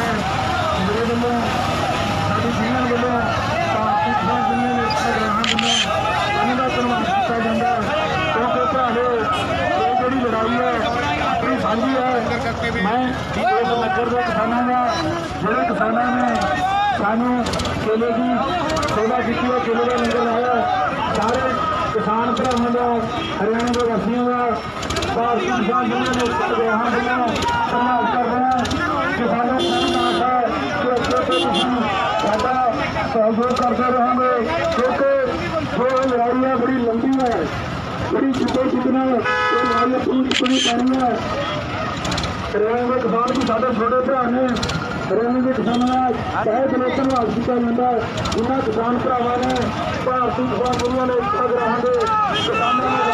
ਹੈ ਮੇਰੇ ਵੱਲੋਂ ਸਾਡੀ ਜੀਵਨ ਵੱਲੋਂ ਸਾਡੀ ਜੀਵਨ ਦੇ ਸਗਰਾਂ ਵੱਲੋਂ ਇਹਨਾਂ ਦਾ ਧੰਨਵਾਦ ਕੀਤਾ ਜਾਂਦਾ ਕਿਉਂਕਿ ਭਰਾਵੋ ਇਹ ਜਿਹੜੀ ਲੜਾਈ ਹੈ ਆਪਣੀ ਸਾਂਝੀ ਹੈ ਮੈਂ ਇਸ ਨਗਰ ਦੇ ਕਿਸਾਨਾਂ ਦਾ ਜਿਹੜੇ ਕਿਸਾਨਾਂ ਨੇ ਸਾਨੂੰ ਕੇਲੇ ਦੀ ਸੇਵਾ ਕੀਤੀ ਹੈ ਕੇਲੇ ਦਾ ਲੰਗਰ ਲਾਇਆ ਸਾਰੇ ਕਿਸਾਨ ਭਰਾਵਾਂ ਦਾ ਹਰਿਆਣਾ ਦੇ ਵਾਸੀਆਂ ਦਾ ਭਾਰਤੀ ਕਿਸਾਨ ਜਨਾਂ ਦੇ ਸਗਰਾਂ ਵੱਲੋਂ ਧੰਨਵਾਦ ਸਹਿਯੋਗ ਕਰਦੇ ਰਹਾਂਗੇ, ਕਿਉਂਕਿ ਜੋ ਲੜਾਈਆਂ ਬੜੀ ਲੰਬੀ ਹੈ, ਬੜੀ ਜਿੱਦੇ ਜਿੱਦਣਾ ਇਹ ਲੜਾਈਆਂ ਪੂਰੀ ਪੂਰੀ ਕਰਨੀ ਹੈ। ਹਰਿਆਣਾ ਦੇ ਕਿਸਾਨ ਵੀ ਸਾਡੇ ਛੋਟੇ ਭਰਾ ਨੇ ਹਰਿਆਣਾ ਦੇ ਕਿਸਾਨਾਂ ਦਾ ਚਾਹੇ ਦਿਲੋਂ ਧੰਨਵਾਦ ਕੀਤਾ ਜਾਂਦਾ ਉਹਨਾਂ ਕਿਸਾਨ ਭਰਾਵਾਂ ਨੇ, ਭਾਰਤੀ ਕਿਸਾਨ ਦੁਨੀਆ ਨੇ ਇੱਕ ਰਹਾਂਗੇ, ਕਿਸਾਨਾਂ